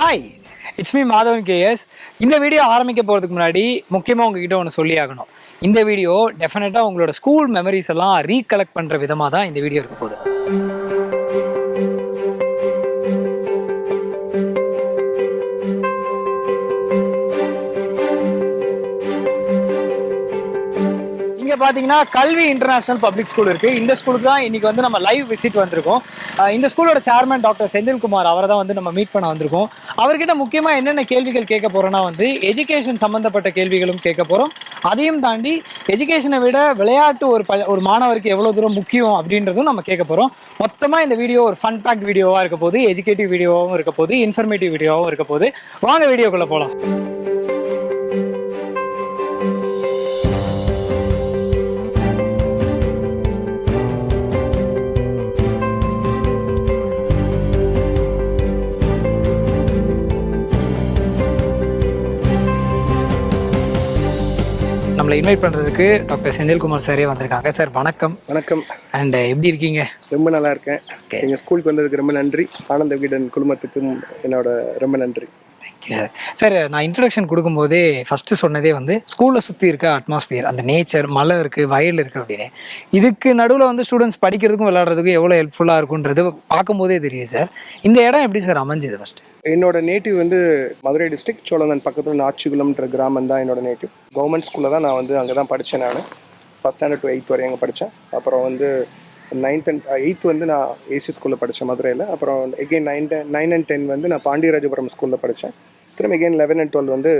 Hi it's me Madhavan KS இந்த video ஆரம்பிக்க போகிறதுக்கு முன்னாடி முக்கியமாக உங்ககிட்ட ஒன்று சொல்லி ஆகணும் இந்த வீடியோ டெஃபினட்டாக உங்களோட ஸ்கூல் மெமரிஸ் எல்லாம் ரீகலெக்ட் பண்ணுற விதமாக தான் இந்த வீடியோ இருக்க போகுது. பார்த்தீங்கன்னா பாத்தீங்கன்னா கல்வி இன்டர்நேஷனல் பப்ளிக் ஸ்கூல் இருக்கு. இந்த ஸ்கூலுக்கு தான் இன்னைக்கு வந்து நம்ம லைவ் விசிட் வந்திருக்கோம். இந்த ஸ்கூலோட சேர்மன் டாக்டர் செந்தில்குமார் அவரை தான் வந்து நம்ம மீட் பண்ண வந்திருக்கோம். அவர்கிட்ட முக்கியமா என்னென்ன கேள்விகள் கேட்க போறோம்னா வந்து எஜுகேஷன் சம்மந்தப்பட்ட கேள்விகளும் கேட்க போறோம். அதையும் தாண்டி எஜுகேஷனை விட விளையாட்டு ஒரு ப ஒரு மாணவருக்கு எவ்வளவு தூரம் முக்கியம் அப்படின்றதும் நம்ம கேட்க போறோம். மொத்தமாக இந்த வீடியோ ஒரு ஃபன் பேக் வீடியோவா இருக்க போது எஜுகேட்டிவ் வீடியோவாகவும் இருக்க போது இன்ஃபர்மேட்டிவ் வீடியோவாகவும் இருக்க போது வாங்க வீடியோக்குள்ள போலாம். நம்மளை இன்வைட் பண்றதுக்கு டாக்டர் செந்தில்குமார் சாரே வந்திருக்காங்க. சார் வணக்கம். வணக்கம். அண்ட் எப்படி இருக்கீங்க? ரொம்ப நல்லா இருக்கேன். Okay. எங்க ஸ்கூலுக்கு வந்ததுக்கு ரொம்ப நன்றி. ஆனந்த விகடன் குழுமத்துக்கும் என்னோட ரொம்ப நன்றி. ஓகே சார் சார் நான் இன்ட்ரடக்ஷன் கொடுக்கும்போதே ஃபஸ்ட்டு சொன்னதே வந்து ஸ்கூலை சுற்றி இருக்க அட்மாஸ்பியர் அந்த நேச்சர் மலை இருக்குது வயல் இருக்குது அப்படின்னு. இதுக்கு நடுவில் வந்து ஸ்டூடெண்ட்ஸ் படிக்கிறதுக்கும் விளையாடுறதுக்கும் எவ்வளோ ஹெல்ப்ஃபுல்லாக இருக்குன்றது பார்க்கும்போதே தெரியும் சார் இந்த இடம் எப்படி சார் அமைஞ்சது ஃபர்ஸ்ட் என்னோட நேட்டிவ் வந்து மதுரை டிஸ்ட்ரிக்ட் சோழந்தன் பக்கத்தில் நாச்சிகுளம்ன்ற கிராமம் தான் என்னோட நேட்டிவ் கவர்மெண்ட் ஸ்கூலில் தான் நான் வந்து அங்கே தான் படித்தேன் நான். ஃபஸ்ட் ஸ்டாண்டர்ட் டு எயித் வரை அங்கே படித்தேன் அப்புறம் வந்து நைன்த் அண்ட் எயித் வந்து நான் ஏசி ஸ்கூலில் படித்தேன் மதுரையில். அப்புறம் again nine nine and ten வந்து நான் பாண்டியராஜபுரம் ஸ்கூலில் படித்தேன் திரும்ப எகைன் லெவன் அண்ட் டுவெல் வந்து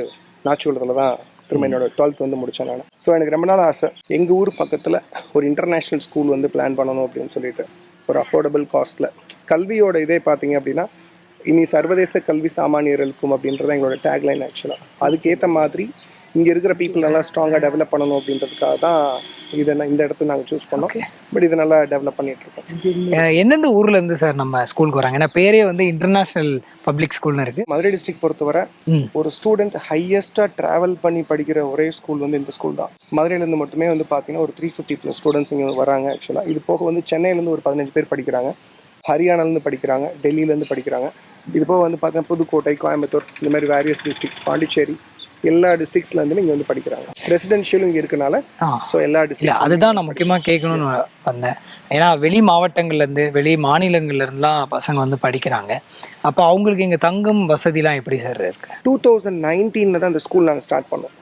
நாச்சுவலத்தில் தான் திரும்ப என்னோட டுவெல்த் வந்து முடித்தேன் நான். ஸோ எனக்கு ரொம்ப நாள் ஆசை. எங்கள் ஊர் பக்கத்தில் ஒரு இன்டர்நேஷ்னல் ஸ்கூல் வந்து பிளான் பண்ணணும் அப்படின்னு சொல்லிட்டு ஒரு அஃபோர்டபுள் காஸ்ட்டில் கல்வியோட இதே பார்த்தீங்க அப்படின்னா இனி சர்வதேச கல்வி சாமானியர்களுக்கும் அப்படின்றது எங்களோட டேக்லைன் ஆக்சுவலாக அதுக்கேற்ற மாதிரி இங்கே இருக்கிற பீப்புள் நல்லா ஸ்ட்ராங்காக டெவலப் பண்ணணும் அப்படின்றதுக்காக தான் இதை நான் இந்த இடத்த நாங்கள் சூஸ் பண்ணோம். பட் இதை நல்லா டெவலப் பண்ணிட்டு இருக்கோம். எந்தெந்த ஊர்ல இருந்து சார் நம்ம ஸ்கூலுக்கு வராங்க? ஏன்னா பேரே வந்து இன்டர்நேஷனல் பப்ளிக் ஸ்கூல்னு இருக்கு. மதுரை டிஸ்ட்ரிக்ட் பொறுத்தவரை ஒரு ஸ்டூடெண்ட் ஹையஸ்ட்டாக ட்ராவல் பண்ணி படிக்கிற ஒரே ஸ்கூல் வந்து இந்த ஸ்கூல் தான். மதுரையிலேருந்து மட்டுமே வந்து பார்த்தீங்கன்னா ஒரு த்ரீ ஃபிஃப்டி ப்ளஸ் ஸ்டூடெண்ட்ஸ் இங்கே வராங்க ஆக்சுவலாக இது போக வந்து சென்னையிலேருந்து ஒரு பதினஞ்சு பேர் படிக்கிறாங்க. ஹரியானாலேருந்து படிக்கிறாங்க டெல்லியிலேருந்து படிக்கிறாங்க. இது போக வந்து பார்த்தீங்கன்னா புதுக்கோட்டை கோயம்புத்தூர் இந்த மாதிரி வேரியஸ் டிஸ்ட்ரிக்ஸ் பாண்டிச்சேரி எல்லா டிஸ்ட்ரிக்ஸ்லேருந்துமே இங்கே வந்து படிக்கிறாங்க. ரெசிடென்ஷியலும் இங்கே இருக்கனால ஸோ எல்லா டிஸ்ட்ரிக்ட் அதுதான் நான் முக்கியமா கேட்கணும்னு வந்தேன். ஏன்னா வெளி மாவட்டங்கள்ல இருந்து வெளி மாநிலங்கள்ல இருந்துலாம் பசங்க வந்து படிக்கிறாங்க. அப்போ அவங்களுக்கு இங்க தங்கும் வசதிலாம் எப்படி சார் இருக்கு? டூ தௌசண்ட் நைன்டீனில் தான் அந்த ஸ்கூல் நாங்கள் ஸ்டார்ட் பண்ணோம்.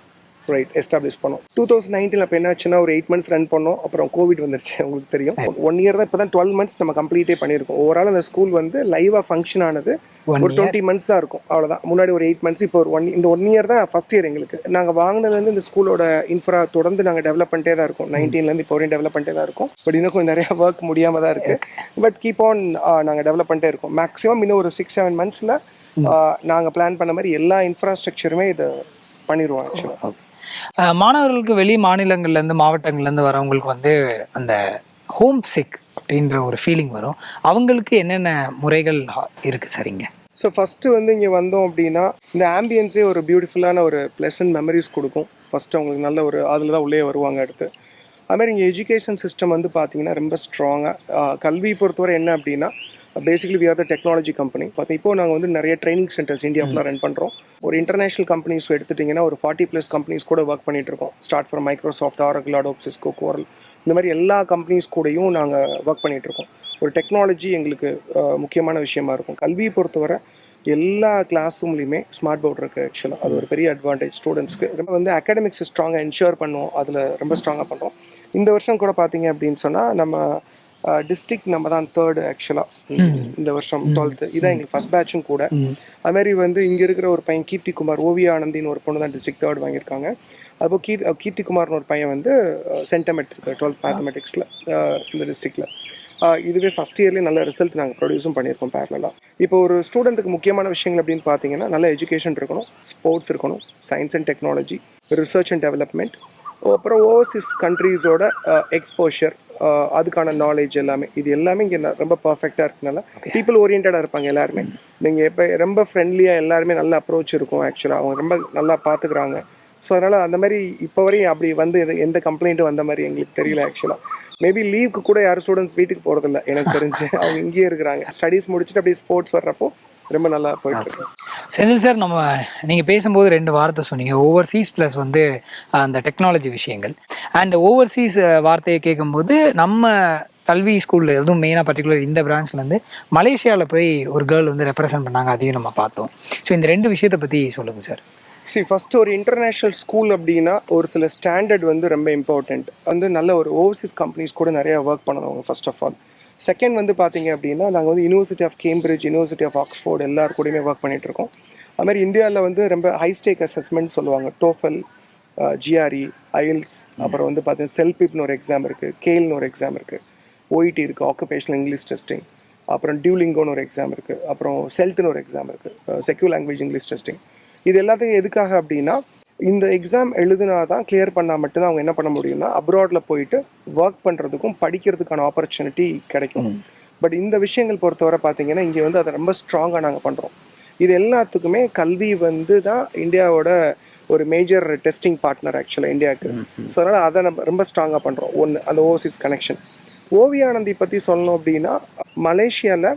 ரைட் எஸ்டாப்ளிஷ் பண்ணோம். டூ தௌசண்ட் நைன்டீனில் அப்போ என்ன ஆச்சுன்னா ஒரு எயிட் மந்த்ஸ் ரன் பண்ணோம். அப்புறம் கோவிட் வந்துருச்சு உங்களுக்கு தெரியும். ஒன் இயர் தான் இப்போ தான் டுவெல் மந்த்ஸ் நம்ம கம்ப்ளீட்டே பண்ணியிருக்கோம். ஓவரால் அந்த ஸ்கூல் வந்து லைவாக ஃபங்க்ஷன் ஆனது ஒரு டுவெண்ட்டி மந்த்ஸ் தான் இருக்கும். அவ்வளோதான் முன்னாடி ஒரு எயிட் மந்த்ஸ் இப்போ ஒரு ஒன் இந்த ஒன் இயர் தான் ஃபஸ்ட் இயர் எங்களுக்கு. நாங்கள் வாங்கினதுலேருந்து இந்த ஸ்கூலோட இன்ஃப்ரா தொடர்ந்து நாங்கள் டெவலப் பண்ணிட்டே தான் இருக்கோம். நைன்டீன்லேருந்து இப்போ வரையும் டெவலப் பண்ணிட்டே தான் இருக்கும். பட் இன்னும் கொஞ்சம் நிறைய ஒர்க் முடியாமல் தான் இருக்குது பட் கீப் ஆன் நாங்கள் டெவலப் பண்ணிட்டே இருக்கோம். மேக்ஸிமம் இன்னும் ஒரு சிக்ஸ் செவன் மந்த்ஸில் நாங்கள் பிளான் பண்ண மாதிரி எல்லா இன்ஃப்ராஸ்ட்ரக்சருமே இது பண்ணிடுவோம் ஆக்சுவலாக மாணவர்களுக்கு வெளி மாநிலங்கள்லேருந்து இருந்து வரவங்களுக்கு வந்து அந்த ஹோம் சிக் அப்படின்ற ஒரு ஃபீலிங் வரும். அவங்களுக்கு என்னென்ன முறைகள் இருக்குது சரிங்க? ஸோ ஃபஸ்ட்டு வந்து இங்கே வந்தோம் அப்படின்னா இந்த ஆம்பியன்ஸே ஒரு பியூட்டிஃபுல்லான ஒரு ப்ளசன்ட் மெமரிஸ் கொடுக்கும். ஃபஸ்ட்டு அவங்களுக்கு நல்ல ஒரு அதில் தான் உள்ளே வருவாங்க அடுத்து. அதுமாதிரி இங்கே எஜுகேஷன் சிஸ்டம் வந்து பார்த்தீங்கன்னா ரொம்ப ஸ்ட்ராங்காக கல்வி பொறுத்தவரை என்ன அப்படின்னா basically we are the technology company பார்த்தா இப்போ நாங்கள் வந்து நிறைய ட்ரைனிங் சென்டர்ஸ் இந்தியா ஃபுல்லாக ரன் பண்ணுறோம் ஒரு இன்டர்நேஷனல் கம்பெனிஸ் எடுத்துட்டிங்கன்னா ஒரு ஃபார்ட்டி ப்ளஸ் கம்பெனிஸ் கூட ஒர்க் பண்ணிட்டு இருக்கோம். Start from Microsoft Oracle Adobe Cisco Corel இந்த மாதிரி எல்லா கம்பெனிஸ் கூடயும் நாங்கள் ஒர்க் பண்ணிட்டு இருக்கோம். ஒரு டெக்னாலஜி எங்களுக்கு அஹ், முக்கியமான விஷயமா இருக்கும். கல்வியை பொறுத்தவரை எல்லா கிளாஸ் ரூம்லையுமே ஸ்மார்ட் போர்ட் இருக்குது ஆக்சுவலாக அது ஒரு பெரிய அட்வான்டேஜ் ஸ்டூடெண்ட்ஸ்க்கு ரொம்ப வந்து அகாடமிக்ஸ் ஸ்ட்ராங்காக என்ஷூர் பண்ணுவோம். அதில் ரொம்ப ஸ்ட்ராங்காக பண்ணுறோம் இந்த வருஷம் கூட பார்த்தீங்க அப்படின்னு சொன்னால் நம்ம டிஸ்ட்ரிக்ட் நம்ம தான் தேர்டு ஆக்சுவலாக இந்த வருஷம் டுவெல்த்து இதான் எங்களுக்கு ஃபஸ்ட் பேட்சும் கூட. அது மாதிரி வந்து இங்கே இருக்கிற ஒரு பையன் கீர்த்திகுமார் ஓவியா ஆனந்தின்னு ஒரு பொண்ணு தான் டிஸ்ட்ரிக்ட் தேர்ட் வாங்கியிருக்காங்க. அப்போ கீர் கீர்த்திகுமார்னு ஒரு பையன் வந்து சென்டமெட் இருக்கு டுவெல்த் மேத்தமெட்டிக்ஸில் இந்த டிஸ்ட்ரிக்டில் இதுவே ஃபஸ்ட் இயர்லேயே நல்ல ரிசல்ட் நாங்கள் ப்ரொடியூஸும் பண்ணியிருக்கோம் பேரலாக இப்போ ஒரு ஸ்டூடெண்ட்டுக்கு முக்கியமான விஷயங்கள் அப்படின்னு பார்த்தீங்கன்னா நல்ல எஜுகேஷன் இருக்கணும் ஸ்போர்ட்ஸ் இருக்கணும் science and technology research and development அப்புறம் ஓவர்சீஸ் கண்ட்ரீஸோட எக்ஸ்போஷர் அதுக்கான நாலேஜ் எல்லாமே. இது எல்லாமே இங்கே ரொம்ப பர்ஃபெக்டாக இருக்கனால பீப்புள் ஓரியன்டாக இருப்பாங்க எல்லாருமே. நீங்கள் எப்போ ரொம்ப ஃப்ரெண்ட்லியாக எல்லாருமே நல்ல அப்ரோச் இருக்கும் ஆக்சுவலாக அவங்க ரொம்ப நல்லா பார்த்துக்குறாங்க ஸோ அதனால் அந்த மாதிரி இப்போ வரையும் அப்படி வந்து எது- எந்த கம்ப்ளைண்ட்டும் வந்த மாதிரி எங்களுக்கு தெரியல ஆக்சுவலாக மேபி லீவுக்கு கூட யாரும் ஸ்டூடெண்ட்ஸ் வீட்டுக்கு போகிறதில்ல எனக்கு தெரிஞ்சு. அவங்க இங்கேயே இருக்கிறாங்க. ஸ்டடீஸ் முடிச்சுட்டு அப்படியே ஸ்போர்ட்ஸ் வர்றப்போ ரொம்ப நல்லா போயிட்டு இருக்கு. செந்தில் சார் நம்ம நீங்கள் பேசும்போது ரெண்டு வார்த்தை சொன்னீங்க. ஓவர்சீஸ் ப்ளஸ் வந்து அந்த டெக்னாலஜி விஷயங்கள். அண்ட் ஓவர்சீஸ் வார்த்தையை கேட்கும்போது நம்ம கல்வி ஸ்கூலில் எதுவும் மெயினாக பர்டிகுலர் இந்த பிரான்ச்லேருந்து மலேசியாவில் போய் ஒரு கேர்ள் வந்து ரெப்ரசென்ட் பண்ணாங்க. அதையும் நம்ம பார்த்தோம். ஸோ இந்த ரெண்டு விஷயத்தை பற்றி சொல்லுங்கள் சார் சி ஃபர்ஸ்ட் ஒரு இன்டர்நேஷ்னல் ஸ்கூல் அப்படின்னா ஒரு சில ஸ்டாண்டர்ட் வந்து ரொம்ப இம்பார்ட்டண்ட் வந்து நல்ல ஒரு ஓவர்சீஸ் கம்பெனிஸ் கூட நிறைய ஒர்க் பண்ணணும் ஃபர்ஸ்ட் ஆஃப் ஆல் செகண்ட் வந்து பார்த்தீங்க அப்படின்னா நாங்கள் வந்து university of Cambridge university of Oxford எல்லார் கூடயுமே ஒர்க் பண்ணிட்டு இருக்கோம் மாதிரி இந்தியாவில் வந்து ரொம்ப ஹை ஸ்டேக் அசஸ்மெண்ட் சொல்லுவாங்க. டோஃபல் ஜிஆர்இ ஐஎல்ஸ் அப்புறம் வந்து பார்த்தீங்கன்னா செல்பிப்னு ஒரு எக்ஸாம் இருக்குது கேல்னு ஒரு எக்ஸாம் இருக்குது ஓஇடி இருக்குது ஆக்குபேஷனல் இங்கிலீஷ் டெஸ்டிங் அப்புறம் டியூலிங்கோன்னு ஒரு எக்ஸாம் இருக்குது அப்புறம் செல்ட்னு ஒரு எக்ஸாம் இருக்குது செக்யூர் லாங்குவேஜ் இங்கிலீஷ் டெஸ்டிங் இது எல்லாத்துக்கும் எதுக்காக அப்படின்னா இந்த எக்ஸாம் எழுதுனா தான் கிளியர் பண்ணால் மட்டும்தான் அவங்க என்ன பண்ண முடியும்னா அப்ராடில் போயிட்டு ஒர்க் பண்ணுறதுக்கும் படிக்கிறதுக்கான ஆப்பர்ச்சுனிட்டி கிடைக்கும். பட் இந்த விஷயங்கள் பொறுத்தவரை பார்த்தீங்கன்னா இங்கே வந்து அதை ரொம்ப ஸ்ட்ராங்காக நாங்கள் பண்ணுறோம் இது எல்லாத்துக்குமே கல்வி வந்து தான் இந்தியாவோட ஒரு மேஜர் டெஸ்டிங் பார்ட்னர் ஆக்சுவலாக இந்தியாவுக்கு. ஸோ அதனால் அதை நம்ம ரொம்ப ஸ்ட்ராங்காக பண்ணுறோம் ஒன்று அந்த ஓவர்சீஸ் கனெக்ஷன் ஓவியானந்தி பற்றி சொல்லணும் அப்படின்னா மலேசியாவில்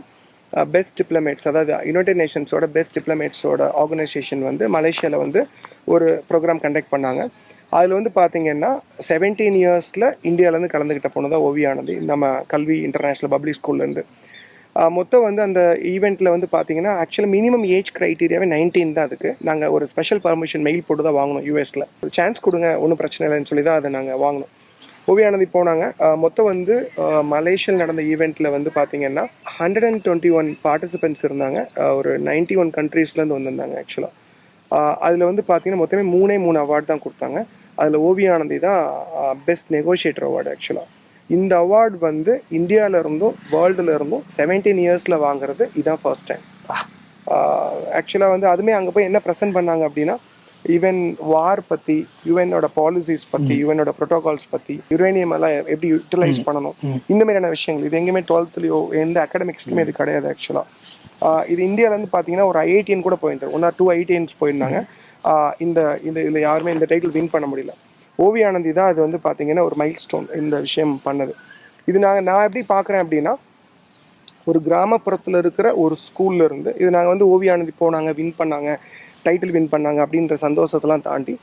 பெஸ்ட் டிப்ளமேட்ஸ் அதாவது யுனைடெட் நேஷன்ஸோட பெஸ்ட் டிப்ளமேட்ஸோட ஆர்கனைசேஷன் வந்து மலேசியாவில் வந்து ஒரு ப்ரோக்ராம் கண்டக்ட் பண்ணாங்க. அதில் வந்து பார்த்தீங்கன்னா செவன்டீன் இயர்ஸில் இந்தியாவிலேருந்து கலந்துக்கிட்ட பொண்ணு தான் நம்ம கல்வி இன்டர்நேஷ்னல் பப்ளிக் ஸ்கூல்லேருந்து மொத்தம் வந்து அந்த ஈவெண்ட்டில் வந்து பார்த்தீங்கன்னா ஆக்சுவலாக மினிமம் ஏஜ் க்ரைட்டீரியாவே நைன்டீன் தான் அதுக்கு. நாங்கள் ஒரு ஸ்பெஷல் பர்மிஷன் மெயில் போட்டு தான் வாங்கினோம் யூஎஸில் ஒரு சான்ஸ் கொடுங்க ஒன்றும் பிரச்சனை இல்லைன்னு சொல்லி தான் அதை நாங்கள் வாங்கினோம் ஓவியானந்தி போனாங்க. மொத்தம் வந்து மலேசியில் நடந்த ஈவெண்ட்டில் வந்து பார்த்தீங்கன்னா hundred and twenty one participants இருந்தாங்க ஒரு நைன்ட்டி ஒன் கண்ட்ரீஸ்லேருந்து வந்திருந்தாங்க ஆக்சுவலாக அதில் வந்து பார்த்தீங்கன்னா மொத்தமே மூணே மூணு அவார்டு தான் கொடுத்தாங்க. அதில் ஓவியானந்தி தான் பெஸ்ட் நெகோஷியேட்டர் அவார்டு ஆக்சுவலாக இந்த அவார்டு வந்து இந்தியாவில் இருந்தும் வேர்ல்டுல இருந்தும் செவன்டீன் இயர்ஸில் வாங்குறது இதுதான் ஃபர்ஸ்ட் டைம் ஆக்சுவலாக வந்து அதுமே அங்கே போய் என்ன ப்ரெசென்ட் பண்ணாங்க அப்படின்னா ஈவன் வார் பற்றி யுஎனோட பாலிசிஸ் பற்றி யுஎனோட ப்ரோட்டோகால்ஸ் பற்றி யுரேனியம் எல்லாம் எப்படி யூட்டிலைஸ் பண்ணணும் இந்த மாதிரியான விஷயங்கள். இது எங்கேயுமே டுவெல்த்லையோ எந்த அகாடமிக்ஸ்லையுமே இது கிடையாது ஆக்சுவலாக இது இந்தியாவிலேருந்து பார்த்தீங்கன்னா ஒரு ஐஐடிஎன் கூட போயிருந்தார். ஒன் ஆர் டூ ஐடிஎன்ஸ் போயிருந்தாங்க. இந்த இந்த இதில் யாருமே இந்த டைட்டில் வின் பண்ண முடியல. ஓவியானந்தி தான் அது வந்து பார்த்தீங்கன்னா ஒரு மைல் ஸ்டோன் இந்த விஷயம் பண்ணது. இது நான் நான் எப்படி பார்க்குறேன் அப்படின்னா ஒரு கிராமப்புறத்தில் இருக்கிற ஒரு ஸ்கூல்ல இருந்து இது நாங்கள் வந்து ஓவியானந்தி போனாங்க வின் பண்ணாங்க டைட்டில் வின் பண்ணாங்க அப்படின்ற சந்தோஷத்தெல்லாம் தாண்டி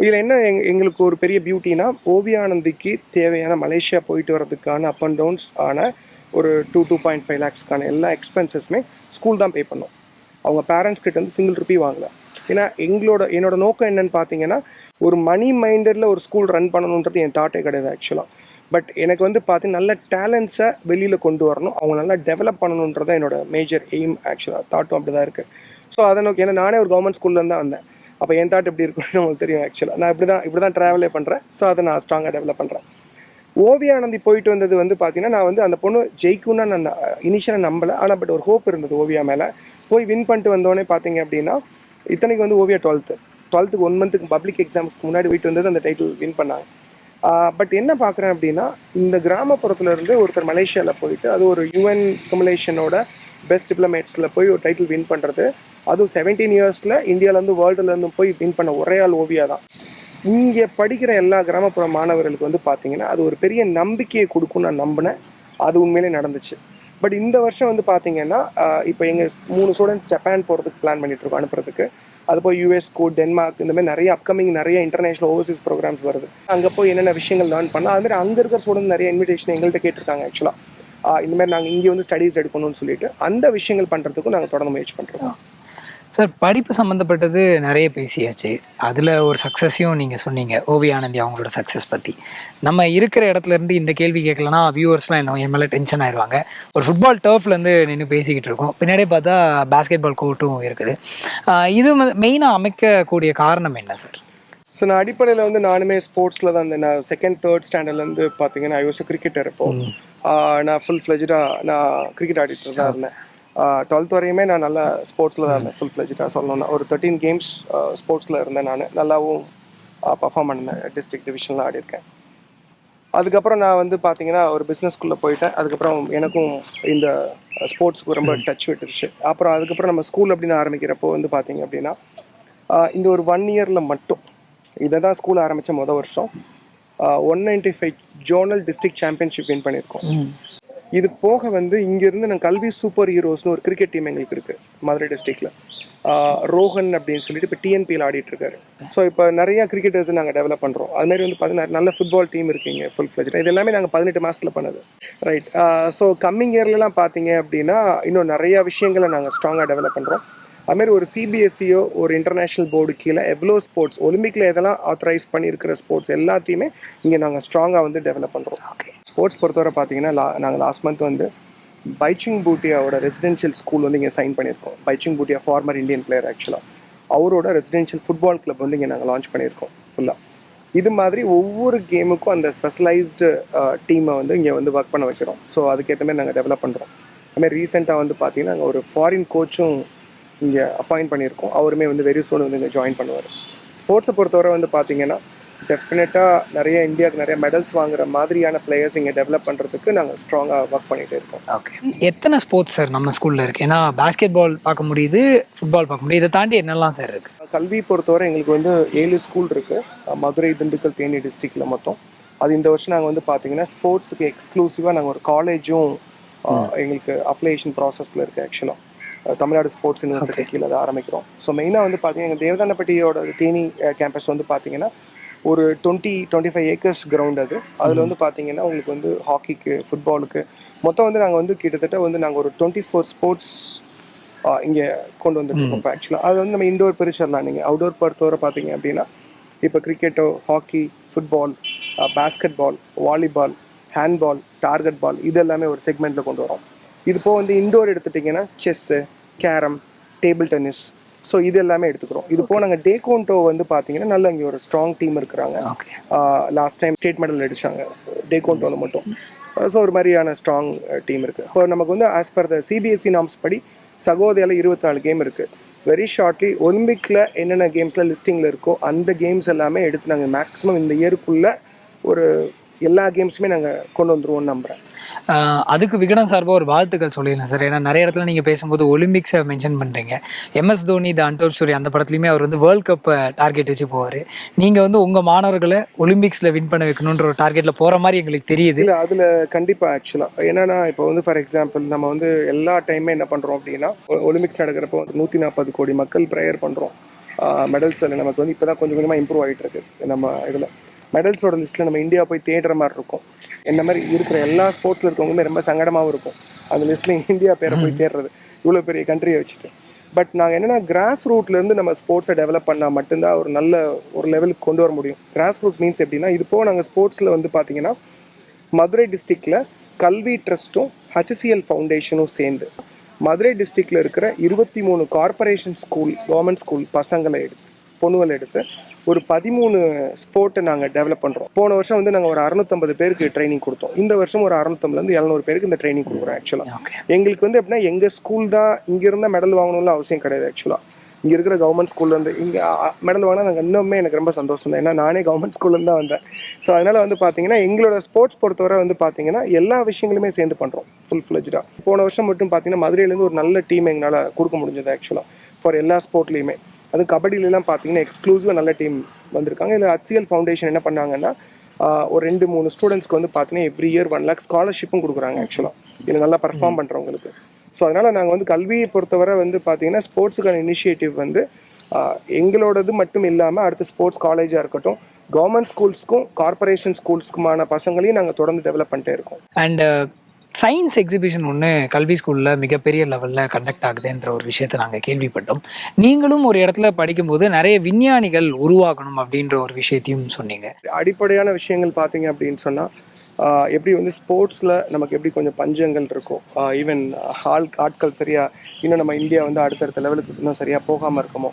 இதில் என்ன எங் எங்களுக்கு ஒரு பெரிய பியூட்டினா ஓவியானந்திக்கு தேவையான மலேசியா போயிட்டு வர்றதுக்கான அப் அண்ட் டவுன்ஸ் ஆன ஒரு டூ டூ பாயிண்ட் ஃபைவ் லேக்ஸ்க்கான எல்லா எக்ஸ்பென்சஸுமே ஸ்கூல் தான் பே பண்ணோம். அவங்க பேரண்ட்ஸ் கிட்ட வந்து சிங்கிள் ருபி வாங்கல. ஏன்னா எங்களோட என்னோட நோக்கம் என்னன்னு பார்த்தீங்கன்னா ஒரு மணி மைண்டடில் ஒரு ஸ்கூல் ரன் பண்ணணுன்றது என் தாட்டே கிடையாது ஆக்சுவலாக பட் எனக்கு வந்து பார்த்தீங்கன்னா நல்ல டேலண்ட்ஸை வெளியில் கொண்டு வரணும். அவங்க நல்லா டெவலப் பண்ணணுன்றது என்னோட மேஜர் எய்ம் ஆக்சுவலாக தாட்டும் அப்படி தான் இருக்குது ஸோ அதை நோக்கி ஏன்னா நானே ஒரு கவர்மெண்ட் ஸ்கூல்லேருந்து தான் வந்தேன். அப்போ என் தாட் எப்படி இருக்குன்னு உங்களுக்கு தெரியும் ஆக்சுவலாக நான் இப்படி தான் இப்படி தான் ட்ராவலே பண்ணுறேன் ஸோ அதை நான் ஸ்ட்ராங்காக டெவலப் பண்ணுறேன் ஓவியானந்தி போயிட்டு வந்தது வந்து பார்த்தீங்கன்னா நான் வந்து அந்த பொண்ணு ஜெயிக்கும்னு நான் இனிஷியலாக நம்பலை. ஆனால் பட் ஒரு ஹோப் இருந்தது ஓவியா மேலே. போய் வின் பண்ணிட்டு வந்தோடனே பார்த்தீங்க அப்படின்னா இத்தனைக்கு வந்து ஓவியா டுவெல்த்து டுவெல்த்துக்கு ஒன் மந்த்துக்கு பப்ளிக் எக்ஸாம்ஸ்க்கு முன்னாடி போயிட்டு வந்தது அந்த டைட்டில் வின் பண்ணாங்க. பட் என்ன பார்க்குறேன் அப்படின்னா இந்த கிராமப்புறத்துலேருந்து ஒருத்தர் மலேசியாவில் போயிட்டு அது ஒரு யுஎன் சிமுலேஷனோட பெஸ்ட் டிப்ளமேட்ஸில் போய் ஒரு டைட்டில் வின் பண்ணுறது அதுவும் செவன்டீன் இயர்ஸில் இந்தியாவிலேருந்து வேர்ல்டுலேருந்து போய் வின் பண்ண ஒரே ஆள் ஓவியா தான். இங்கே படிக்கிற எல்லா கிராமப்புற மாணவர்களுக்கு வந்து பார்த்தீங்கன்னா அது ஒரு பெரிய நம்பிக்கையை கொடுக்கும் நான் நம்பினேன். அது உண்மையிலே நடந்துச்சு. பட் இந்த வருஷம் வந்து பார்த்தீங்கன்னா இப்போ எங்கள் மூணு ஸ்டூடெண்ட்ஸ் ஜப்பான் போகிறதுக்கு பிளான் பண்ணிட்டு இருக்கோம் அனுப்புறதுக்கு. அது போய் யூஎஸ்கோ டென்மார்க் இந்த மாதிரி நிறைய அப்கமிங் நிறைய இன்டர்நேஷனல் ஓவர்சீஸ் ப்ரோக்ராம்ஸ் வருது. அங்கே போய் என்னென்ன விஷயங்கள் லேர்ன் பண்ணால் அது மாதிரி அங்கே இருக்கிற ஸ்டூடெண்ட் நிறைய இன்விடேஷன் எங்கள்கிட்ட கேட்டிருக்காங்க ஆக்சுவலாக இந்த மாதிரி நாங்கள் இங்கே வந்து ஸ்டடீஸ் எடுக்கணும்னு சொல்லிட்டு அந்த விஷயங்கள் பண்ணுறதுக்கும் நாங்கள் தொடர்ந்து முயற்சி பண்ணுறோம் சார் படிப்பு சம்மந்தப்பட்டது நிறைய பேசியாச்சு. அதில் ஒரு சக்ஸஸையும் நீங்கள் சொன்னீங்க ஓவியானந்தி அவங்களோட சக்ஸஸ் பற்றி நம்ம இருக்கிற இடத்துல இருந்து இந்த கேள்வி கேட்கலன்னா வியூவர்ஸ்லாம் என்ன என் மேலே டென்ஷன் ஆயிடுவாங்க ஒரு ஃபுட்பால் டர்ஃப்லேருந்து நின்று பேசிக்கிட்டு இருக்கோம். பின்னாடியே பார்த்தா பாஸ்கெட் பால் கோர்ட்டும் இருக்குது. இது மெயினாக அமைக்கக்கூடிய காரணம் என்ன சார் ஸோ நான் அடிப்படையில் வந்து நானுமே ஸ்போர்ட்ஸில் தான் இருந்தேன். நான் செகண்ட் தேர்ட் ஸ்டாண்டர்ட்லேருந்து பார்த்தீங்கன்னா ஐ வாஸ் கிரிக்கெட்டர் ஆஹ் நான் ஃபுல் ஃப்ளெஜாக நான் கிரிக்கெட் ஆடிட்டு தான் இருந்தேன். டுவெல்த் வரையுமே நான் நல்லா ஸ்போர்ட்ஸில் தான் இருந்தேன். ஃபுல் ஃப்ளெஜாக சொல்லணும்னா. ஒரு தேர்ட்டீன் கேம்ஸ் ஸ்போர்ட்ஸில் இருந்தேன் நான். நல்லாவும் பர்ஃபார்ம் பண்ணேன். டிஸ்ட்ரிக்ட் டிவிஷனில் ஆடிருக்கேன் அதுக்கப்புறம் நான் வந்து பார்த்தீங்கன்னா ஒரு பிஸ்னஸ்குள்ளே போயிட்டேன். அதுக்கப்புறம் எனக்கும் இந்த ஸ்போர்ட்ஸ்க்கு ரொம்ப டச் விட்டுருச்சு. அப்புறம் அதுக்கப்புறம் நம்ம ஸ்கூல் அப்படின்னு ஆரம்பிக்கிறப்போ வந்து பார்த்தீங்க அப்படின்னா இந்த ஒரு ஒன் இயரில் மட்டும் இதை தான் ஸ்கூல் ஆரம்பித்த மொதல் வருஷம். One ninety five zonal district championship win பண்ணியிருக்கோம். இது போக வந்து இங்கேருந்து நான் கல்வி சூப்பர் ஹீரோஸ்னு ஒரு கிரிக்கெட் டீம் எங்களுக்கு இருக்குது மதுரை டிஸ்ட்ரிக்டில் ரோஹன் அப்படின்னு சொல்லிட்டு இப்போ டிஎன்பியில் ஆடிட்டு இருக்காரு. ஸோ இப்போ நிறையா கிரிக்கெட்டர்ஸ் நாங்கள் டெவலப் பண்ணுறோம் அது மாதிரி வந்து பார்த்தீங்கன்னா நல்ல ஃபுட்பால் டீம் இருக்கீங்க ஃபுல் ஃப்ளெஜ் இது எல்லாமே நாங்கள் பதினெட்டு மாதத்தில் பண்ணது. ரைட் ஸோ கம்மிங் இயர்லலாம் பார்த்தீங்க அப்படின்னா இன்னும் நிறையா விஷயங்களை நாங்கள் ஸ்ட்ராங்காக டெவலப் பண்ணுறோம் அதுமாரி ஒரு சிபிஎஸ்சியோ ஒரு இன்டர்நேஷ்னல் போர்டு கீழே எவ்வளோ ஸ்போர்ட்ஸ் ஒலிம்பிக்கில் எதெல்லாம் ஆத்தரைஸ் பண்ணியிருக்கிற ஸ்போர்ட்ஸ் எல்லாத்தையுமே இங்கே நாங்கள் ஸ்ட்ராங்காக வந்து டெவலப் பண்ணுறோம் ஸ்போர்ட்ஸ் பொறுத்தவரை பார்த்தீங்கன்னா லா நாங்கள் லாஸ்ட் மந்த் வந்து பைச்சிங் பூட்டியாவோட ரெசிடென்ஷியல் ஸ்கூல் வந்து இங்கே சைன் பண்ணியிருக்கோம். Baichung Bhutia former Indian player ஆக்சுவலாக அவரோட ரெசிடென்ஷியல் ஃபுட்பால் கிளப் வந்து இங்கே நாங்கள் லான்ச் பண்ணியிருக்கோம் ஃபுல்லாக இது மாதிரி ஒவ்வொரு கேமுக்கும் அந்த ஸ்பெஷலைஸ்டு டீமை வந்து இங்கே வந்து ஒர்க் பண்ண வைக்கிறோம். ஸோ அதுக்கேற்ற மாதிரி நாங்கள் டெவலப் பண்ணுறோம் அதுமாதிரி ரீசெண்டாக வந்து பார்த்தீங்கன்னா நாங்கள் ஒரு ஃபாரின் கோச்சும் இங்கே அப்பாயிண்ட் பண்ணியிருக்கோம். அவருமே வந்து வெரி சூன் வந்து இங்கே ஜாயின் பண்ணுவார். ஸ்போர்ட்ஸை பொறுத்தவரை வந்து பார்த்தீங்கன்னா டெஃபினட்டாக நிறைய இந்தியாவுக்கு நிறைய மெடல்ஸ் வாங்குற மாதிரியான பிளேயர்ஸ் இங்கே டெவலப் பண்ணுறதுக்கு நாங்கள் ஸ்ட்ராங்காக ஒர்க் பண்ணிகிட்டே இருக்கோம். ஓகே எத்தனை ஸ்போர்ட்ஸ் சார் நம்ம ஸ்கூல்ல இருக்கு? ஏன்னா பாஸ்கெட் பால் பார்க்க முடியுது ஃபுட்பால் பார்க்க முடியுது. இதை தாண்டி என்னெல்லாம் சார் இருக்கு? கல்வி பொறுத்தவரை எங்களுக்கு வந்து ஏழு ஸ்கூல் இருக்குது மதுரை திண்டுக்கல் தேனி டிஸ்ட்ரிக்டில் மொத்தம். அது இந்த வருஷம் நாங்கள் வந்து பார்த்தீங்கன்னா ஸ்போர்ட்ஸுக்கு எக்ஸ்க்ளூசிவாக நாங்கள் ஒரு காலேஜும் எங்களுக்கு அப்ளிகேஷன் ப்ராசஸில் இருக்குது ஆக்சுவலாக தமிழ்நாடு ஸ்போர்ட்ஸ் யூனிவர்சிட்டி கீழே அதை ஆரம்பிக்கிறோம். ஸோ மெயினாக வந்து பார்த்தீங்கன்னா எங்கள் தேவதானப்பட்டியோட தேனி கேம்பஸ் வந்து பார்த்தீங்கன்னா ஒரு twenty twenty five acres ground அது. அதில் வந்து பார்த்தீங்கன்னா உங்களுக்கு வந்து ஹாக்கிக்கு ஃபுட்பாலுக்கு மொத்தம் வந்து நாங்கள் வந்து கிட்டத்தட்ட வந்து நாங்கள் ஒரு டுவெண்ட்டி ஃபோர் ஸ்போர்ட்ஸ் இங்கே கொண்டு வந்துருக்கோம் இப்போ ஆக்சுவலாக அது வந்து நம்ம இண்டோர் பிரிச்சிடலாம் நீங்கள் அவுடோர் பொறுத்தவரை பார்த்தீங்க அப்படின்னா இப்போ கிரிக்கெட்டோ hockey football basketball volleyball handball target ball இது எல்லாமே ஒரு செக்மெண்ட்டில் கொண்டு வரோம். இது போக வந்து இண்டோர் எடுத்துட்டிங்கன்னா chess carrom table tennis so இது எல்லாமே எடுத்துக்கிறோம். இது போக நாங்கள் டேகோன்டோ வந்து பார்த்தீங்கன்னா நல்ல இங்கே ஒரு ஸ்ட்ராங் டீம் இருக்கிறாங்க. லாஸ்ட் டைம் ஸ்டேட் மெடல் அடிச்சாங்க. டேகோன்டோவில் மட்டும். ஸோ ஒரு மாதிரியான ஸ்ட்ராங் டீம் இருக்குது இப்போ நமக்கு வந்து as per the CBSE norms படி சகோதரியில் இருபத்தி நாலு கேம் இருக்குது வெரி ஷார்ட்லி ஒலிம்பிக்கில் என்னென்ன கேம்ஸில் லிஸ்டிங்கில் இருக்கோ அந்த கேம்ஸ் எல்லாமே எடுத்து நாங்கள் மேக்ஸிமம் இந்த இயருக்குள்ளே ஒரு எல்லா கேம்ஸுமே நாங்கள் கொண்டு வந்துருவோம்னு நம்புகிறேன் அதுக்கு விகடன் சார்பாக ஒரு வாழ்த்துக்கள் சொல்லிடலாம் சார். ஏன்னா நிறைய இடத்துல நீங்கள் பேசும்போது ஒலிம்பிக்ஸை மென்ஷன் பண்ணுறீங்க MS Dhoni the untold story அந்த படத்துலையுமே அவர் வந்து வேர்ல்ட் கப்பை டார்கெட் வச்சு போவார். நீங்கள் வந்து உங்கள் மாணவர்களை ஒலிம்பிக்ஸில் வின் பண்ண வைக்கணுன்ற ஒரு டார்கெட்டில் போகிற மாதிரி எங்களுக்கு தெரியுது. இல்லை அதில் கண்டிப்பாக ஆக்சுவலாக என்னன்னா இப்போ வந்து ஃபார் எக்ஸாம்பிள் நம்ம வந்து எல்லா டைமே என்ன பண்ணுறோம் அப்படின்னா ஒலிம்பிக்ஸ் நடக்கிறப்போ வந்து நூற்றி நாற்பது கோடி மக்கள் ப்ரேயர் பண்ணுறோம் மெடல்ஸ் நமக்கு வந்து இப்போ தான் கொஞ்சம் கொஞ்சமாக இம்ப்ரூவ் ஆகிட்டு இருக்கு நம்ம இதில். மெடல்ஸோட லிஸ்ட்டில் நம்ம இந்தியா போய் தேடுற மாதிரி இருக்கும். இந்த மாதிரி இருக்கிற எல்லா ஸ்போர்ட்ஸில் இருக்கவங்களுமே ரொம்ப சங்கடமாகவும் இருக்கும். அந்த லிஸ்ட்டில் இந்தியா பேரை போய் தேடுறது. இவ்வளோ பெரிய கண்ட்ரியை வச்சுட்டு. பட் நாங்கள் என்னென்னா கிராஸ் ரூட்லேருந்து நம்ம ஸ்போர்ட்ஸை டெவலப் பண்ணால் மட்டும்தான் ஒரு நல்ல ஒரு லெவலுக்கு கொண்டு வர முடியும். கிராஸ் ரூட் மீன்ஸ் எப்படின்னா இது போக நாங்கள் ஸ்போர்ட்ஸில் வந்து பார்த்தீங்கன்னா மதுரை டிஸ்ட்ரிக்டில் கல்வி ட்ரஸ்ட்டும் ஹச்சிசிஎல் ஃபவுண்டேஷனும் சேர்ந்து. மதுரை டிஸ்ட்ரிக்டில் இருக்கிற இருபத்தி மூணு கார்ப்பரேஷன் ஸ்கூல் கவர்மெண்ட் ஸ்கூல் பசங்களை எடுத்து பொண்ணுங்களை எடுத்து ஒரு பதிமூணு ஸ்போர்ட்டை நாங்கள் டெவலப் பண்ணுறோம் போன வருஷம் வந்து நாங்கள் ஒரு அறுநூத்தம்பது பேருக்கு ட்ரைனிங் கொடுத்தோம். இந்த வருஷம் ஒரு அறுநூத்தம்பதுலேருந்து எழுநூறு பேருக்கு இந்த ட்ரைனிங் கொடுக்குறோம் ஆக்சுவலாக எங்களுக்கு வந்து எப்படின்னா எங்கள் ஸ்கூல் தான் இங்கே இருந்தால் மெடல் வாங்கணும்னு அவசியம் கிடையாது ஆக்சுவலாக இங்கே இருக்கிற கவர்மெண்ட் ஸ்கூல்லேருந்து இங்கே மெடல் வாங்கினா நாங்கள் இன்னுமே எனக்கு ரொம்ப சந்தோஷம் தான். ஏன்னா நானே கவர்மெண்ட் ஸ்கூல்லேருந்து தான் வந்தேன். ஸோ அதனால் வந்து பார்த்தீங்கன்னா எங்களோட ஸ்போர்ட்ஸ் பொறுத்தவரை வந்து பார்த்தீங்கன்னா எல்லா விஷயங்களுமே சேர்ந்து பண்ணுறோம் ஃபுல் ஃப்ளெஜ்டாக போன வருஷம் மட்டும் பார்த்தீங்கன்னா மதுரையிலேருந்து ஒரு நல்ல டீம் எங்களால் கொடுக்க முடிஞ்சது ஆக்சுவலாக ஃபார் எல்லா ஸ்போர்ட்லேயுமே அது கபடியிலலாம் பார்த்தீங்கன்னா எக்ஸ்க்ளூசிவாக நல்ல டீம் வந்திருக்காங்க. இதில் ஹச்சிஎல் ஃபவுண்டேஷன் என்ன பண்ணாங்கன்னா ஒரு ரெண்டு மூணு ஸ்டூடெண்ட்ஸ்க்கு வந்து பார்த்தீங்கன்னா எவ்ரி இயர் ஒன் லேக் ஸ்காலர்ஷிப்பும் கொடுக்குறாங்க ஆக்சுவலாக இதில் நல்லா பர்ஃபார்ம் பண்ணுறவங்களுக்கு ஸோ அதனால் நாங்கள் வந்து கல்வியை பொறுத்தவரை வந்து பார்த்தீங்கன்னா ஸ்போர்ட்ஸுக்கான இனிஷியேட்டிவ் வந்து எங்களோடது மட்டும் இல்லாமல் அடுத்து ஸ்போர்ட்ஸ் காலேஜாக இருக்கட்டும் கவர்மெண்ட் ஸ்கூல்ஸ்க்கும் கார்ப்பரேஷன் ஸ்கூல்ஸ்க்குமான பசங்களையும் நாங்கள் தொடர்ந்து டெவலப் பண்ணிட்டே இருக்கோம். அண்ட் சயின்ஸ் எக்ஸிபிஷன் ஒன்று கல்வி ஸ்கூலில் மிகப்பெரிய லெவலில் கண்டக்ட் ஆகுதுன்ற ஒரு விஷயத்தை நாங்கள் கேள்விப்பட்டோம். நீங்களும் ஒரு இடத்துல படிக்கும்போது நிறைய விஞ்ஞானிகள் உருவாகணும் அப்படின்ற ஒரு விஷயத்தையும் சொன்னீங்க. அடிப்படையான விஷயங்கள் பார்த்தீங்க அப்படின்னு சொன்னால் எப்படி வந்து ஸ்போர்ட்ஸில் நமக்கு எப்படி கொஞ்சம் பஞ்சங்கள் இருக்கும் ஈவன் ஆள் ஆட்கள் சரியாக இன்னும் நம்ம இந்தியா வந்து அடுத்தடுத்த லெவலுக்கு இன்னும் சரியாக போகாமல் இருக்கமோ?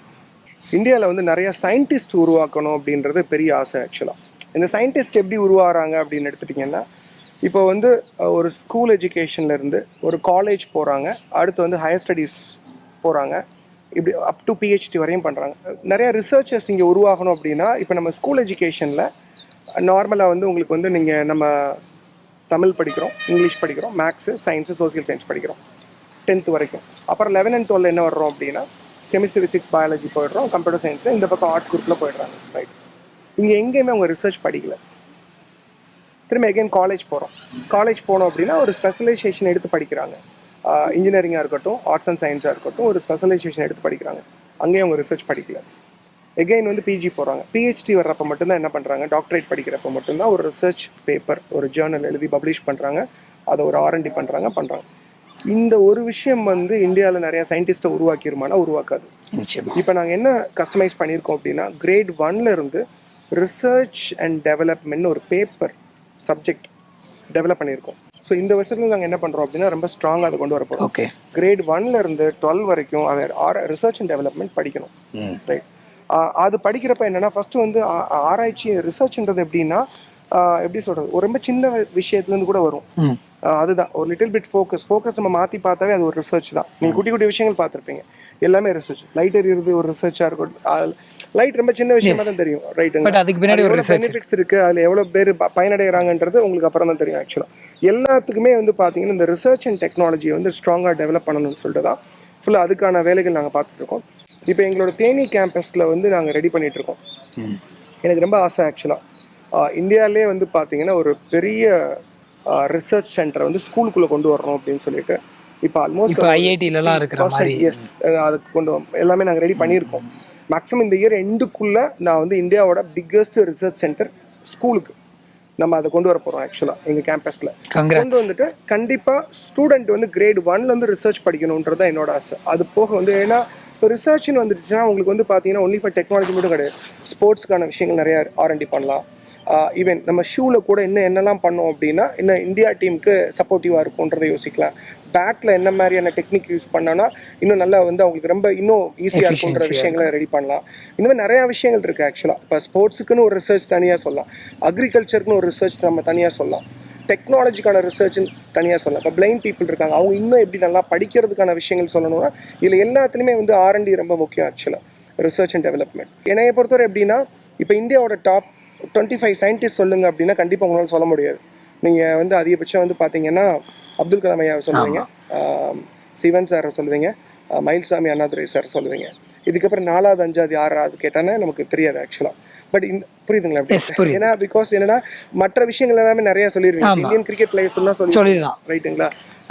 இந்தியாவில் வந்து நிறைய சயின்டிஸ்ட் உருவாக்கணும் அப்படின்றது பெரிய ஆசை ஆக்சுவலாக இந்த சயின்டிஸ்ட் எப்படி உருவாகிறாங்க அப்படின்னு எடுத்துட்டிங்கன்னா இப்போ வந்து ஒரு ஸ்கூல் எஜுகேஷன்லேருந்து ஒரு காலேஜ் போகிறாங்க அடுத்து வந்து ஹையர் ஸ்டடீஸ் போகிறாங்க இப்படி அப் டு பிஹெச்டி வரையும் பண்ணுறாங்க நிறைய ரிசர்ச்சர்ஸ் இங்கே உருவாகணும் அப்படின்னா இப்போ நம்ம ஸ்கூல் எஜுகேஷனில் நார்மலாக வந்து உங்களுக்கு வந்து நீங்கள் நம்ம தமிழ் படிக்கிறோம் இங்கிலீஷ் படிக்கிறோம் மேக்ஸு சயின்ஸு சோசியல் சயின்ஸ் படிக்கிறோம். டென்த்து வரைக்கும். அப்புறம் லெவன் அண்ட் டுவெல் என்ன வர்றோம் அப்படின்னா கெமிஸ்ட்ரி ஃபிசிக்ஸ் பயாலஜி போயிடுறோம் கம்ப்யூட்டர் சயின்ஸு இந்த பக்கம் ஆர்ட்ஸ் குரூப்பில் போயிடுறாங்க. ரைட் இங்கே எங்கேயுமே அவங்க ரிசர்ச் படிக்கலை. திரும்ப எகைன் காலேஜ் போகிறோம் காலேஜ் போனோம் அப்படின்னா ஒரு ஸ்பெஷலைசேஷன் எடுத்து படிக்கிறாங்க. இன்ஜினியரிங்காக இருக்கட்டும் ஆர்ட்ஸ் அண்ட் சயின்ஸாக இருக்கட்டும் ஒரு ஸ்பெஷலைசேஷன் எடுத்து படிக்கிறாங்க. அங்கேயும் அவங்க ரிசர்ச் படிக்கல. எகைன் வந்து பிஜி போகிறாங்க பிஹெச்டி வர்றப்ப மட்டும்தான் என்ன பண்ணுறாங்க டாக்டரேட் படிக்கிறப்ப மட்டும்தான் ஒரு ரிசர்ச் பேப்பர் ஒரு ஜேர்னல் எழுதி பப்ளிஷ் பண்ணுறாங்க அதை ஒரு ஆர்என்டி பண்ணுறாங்க பண்ணுறாங்க இந்த ஒரு விஷயம் வந்து இந்தியாவில் நிறைய சயின்டிஸ்ட்டை உருவாக்கிருமானா உருவாக்காது. இப்போ நாங்கள் என்ன கஸ்டமைஸ் பண்ணியிருக்கோம் அப்படின்னா கிரேட் ஒன்ல இருந்து ரிசர்ச் அண்ட் டெவலப்மெண்ட் ஒரு பேப்பர் சப்ஜெக்ட் டெவலப் பண்ணியிருக்கோம். ஸோ இந்த வருஷத்துல நாங்கள் என்ன பண்ணுறோம் அப்படின்னா ரொம்ப ஸ்ட்ராங்காக அதை கொண்டு வர போகிறோம் ஓகே கிரேட் ஒன்ல இருந்து டுவெல் வரைக்கும் அதை ஆர் ரிசர்ச் அண்ட் டெவலப்மெண்ட் படிக்கணும். ரைட் அது படிக்கிறப்ப என்னன்னா ஃபர்ஸ்ட் வந்து ஆராய்ச்சி ரிசர்ச்ன்றது எப்படின்னா எப்படி சொல்றது? ஒரு ரொம்ப சின்ன விஷயத்துலேருந்து கூட வரும். அதுதான். ஒரு லிட்டில் பிட் ஃபோக்கஸ் ஃபோக்கஸ் நம்ம மாற்றி பார்த்தாவே அது ஒரு ரிசர்ச் தான். நீங்கள் குட்டி குட்டி விஷயங்கள் பார்த்துருப்பீங்க. எல்லாமே ரிசர்ச் லைட் எரியுறது ஒரு ரிசர்ச்சாக இருக்கும். லைட் ரொம்ப சின்ன விஷயமா தான் தெரியும் ரைட்டுங்க பட் அதுக்கு பின்னாடி ஒரு பெனிஃபிட்ஸ் இருக்கு அதுல எவ்வளவு பேர் பயனடைகிறாங்கன்றது உங்களுக்கு அப்புறம் தான் தெரியும் ஆக்சுவலா எல்லாத்துக்குமே வந்து பாத்தீங்கன்னா இந்த ரிசர்ச் அண்ட் டெக்னாலஜியை வந்து ஸ்ட்ராங்கா டெவலப் பண்ணணும்னு சொல்லிட்டு தான் ஃபுல்லா அதுக்கான வேலைகள் நாங்க பார்த்துட்டு இருக்கோம் இப்போ எங்களோட தேனி கேம்பஸ்ல வந்து நாங்க ரெடி பண்ணிட்டு இருக்கோம் எனக்கு ரொம்ப ஆசை ஆக்சுவலா இந்தியாவிலே வந்து பாத்தீங்கன்னா ஒரு பெரிய ரிசர்ச் சென்டரை வந்து ஸ்கூலுக்குள்ள கொண்டு வரணும் அப்படின்னு சொல்லிட்டு இப்போ ஆல்மோஸ்ட் இப்போ ஐஐடிலலாம் இருக்கிற மாதிரி. எஸ் அதுக்கு கொண்டு எல்லாமே நாங்கள் ரெடி பண்ணியிருக்கோம். மேக்ஸிமம் இந்த இயர் எண்டுக்குள்ள நான் வந்து இந்தியாவோட பிக்கஸ்ட் ரிசர்ச் சென்டர் ஸ்கூலுக்கு நம்ம அதை கொண்டு வர போகிறோம் ஆக்சுவலாக எங்கள் கேம்பஸில் கொண்டு வந்துட்டு கண்டிப்பாக ஸ்டூடெண்ட் வந்து கிரேட் ஒன்ல இருந்து ரிசர்ச் படிக்கணுன்றது தான் என்னோட ஆசை. அது போக வந்து ஏன்னா இப்போ ரிசர்ச்னு வந்துருச்சுன்னா உங்களுக்கு வந்து பார்த்தீங்கன்னா ஒன்லி ஃபார் டெக்னாலஜி மட்டும் கிடையாது. ஸ்போர்ட்ஸ்க்கான விஷயங்கள் நிறையா ஆர்என்டி பண்ணலாம். ஈவன் நம்ம ஷூவில் கூட இன்னும் என்னெல்லாம் பண்ணோம் அப்படின்னா இன்னும் இந்தியா டீமுக்கு சப்போர்ட்டிவாக இருக்கும்ன்றதை யோசிக்கலாம். பேட்டில் என்ன மாதிரியான டெக்னிக் யூஸ் பண்ணோன்னா இன்னும் நல்லா வந்து அவங்களுக்கு ரொம்ப இன்னும் ஈஸியாக இருக்குன்ற விஷயங்களை ரெடி பண்ணலாம். இந்த மாதிரி நிறையா விஷயங்கள் இருக்குது ஆக்சுவலாக இப்போ ஸ்போர்ட்ஸுக்குன்னு ஒரு ரிசர்ச் தனியாக சொல்லலாம். அக்ரிகல்ச்சருக்குன்னு ஒரு ரிசர்ச் நம்ம தனியாக சொல்லலாம். டெக்னாலஜிக்கான ரிசர்ச் தனியாக சொல்லலாம். இப்போ பிளைண்ட் பீப்புள் இருக்காங்க. அவங்க இன்னும் எப்படி நல்லா படிக்கிறதுக்கான விஷயங்கள் சொல்லணும்னா இதில் எல்லாத்துலேயுமே வந்து ஆர்என்டி ரொம்ப முக்கியம் ஆக்சுவலாக ரிசர்ச் அண்ட் டெவலப்மெண்ட் என்னைய பொறுத்தவரை எப்படின்னா இப்போ இந்தியாவோட டாப் டுவெண்ட்டி ஃபைவ் சயின்டிஸ்ட் சொல்லுங்க அப்படின்னா கண்டிப்பாக உங்களால் சொல்ல முடியாது. நீங்கள் வந்து அதிகபட்சம் வந்து பார்த்தீங்கன்னா அப்துல் கலாம் ஐயாவை சொல்லுவீங்க. சிவன் சார் சொல்லுவீங்க. மயில்சாமி அண்ணாதுரை சார் சொல்லுவீங்க. இதுக்கப்புறம் நாலாவது அஞ்சாவது ஆறாவது கேட்டானே நமக்கு தெரியாது ஆக்சுவலாக பட் இந்த புரியுதுங்களா? ஏன்னா பிகாஸ் என்னன்னா மற்ற விஷயங்கள் எல்லாமே நிறைய சொல்லிருவீங்க. இந்தியன் கிரிக்கெட் பிளேயர்ஸ் சொன்னா சொல்லி சொல்லிடலாம். ரைட்டுங்களா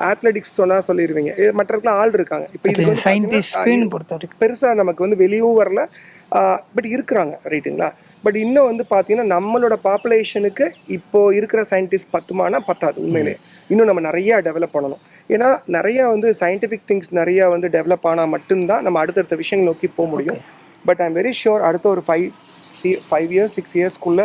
அத்லெட்டிக்ஸ் சொன்னா சொல்லிருவீங்க. மற்றவங்களும் ஆள் இருக்காங்க. இப்போ சயின்டிஸ்ட்னு பொறுத்த வரைக்கும் பெருசா நமக்கு வந்து வெளியவும் வரல. பட் இருக்கிறாங்க. ரைட்டுங்களா பட் இன்னும் வந்து பார்த்தீங்கன்னா நம்மளோட பாப்புலேஷனுக்கு இப்போ இருக்கிற சயின்டிஸ்ட் பத்துமானா பத்தாது உண்மையிலே. இன்னும் நம்ம நிறைய டெவலப் பண்ணணும். ஏன்னா நிறைய வந்து சயின்டிஃபிக் திங்ஸ் நிறைய வந்து டெவலப் ஆனால் மட்டும்தான் நம்ம அடுத்தடுத்த விஷயங்கள் நோக்கி போக முடியும். But I am very sure அடுத்த ஒரு five see five years six இயர்ஸ்க்குள்ள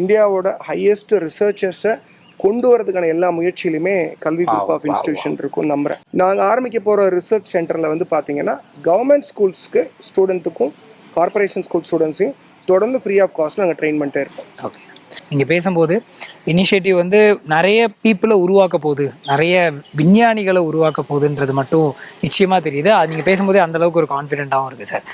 இந்தியாவோட ஹையஸ்ட் ரிசர்ச்சர்ஸை கொண்டு வரதுக்கான எல்லா முயற்சியிலுமே கல்வி குரூப் ஆஃப் இன்ஸ்டிடியூஷன் இருக்கும் நம்புறேன். நாங்கள் ஆரம்பிக்க போகிற ரிசர்ச் சென்டரில் வந்து பார்த்தீங்கன்னா கவர்மெண்ட் ஸ்கூல்ஸ்க்கு ஸ்டூடெண்ட்டுக்கும் கார்பரேஷன் ஸ்கூல் ஸ்டூடெண்ட்ஸையும் தொடர்ந்து ஃப்ரீ ஆஃப் காஸ்ட் நாங்கள் ட்ரெயின் பண்ணிட்டே இருக்கோம். ஓகே நீங்கள் பேசும்போது இனிஷியேட்டிவ் வந்து நிறைய பீப்புளை உருவாக்க போகுது. நிறைய விஞ்ஞானிகளை உருவாக்க போகுதுன்றது மட்டும் நிச்சயமாக தெரியுது. அது நீங்கள் பேசும்போதே அந்தளவுக்கு ஒரு கான்ஃபிடென்ட்டாகவும் இருக்குது சார்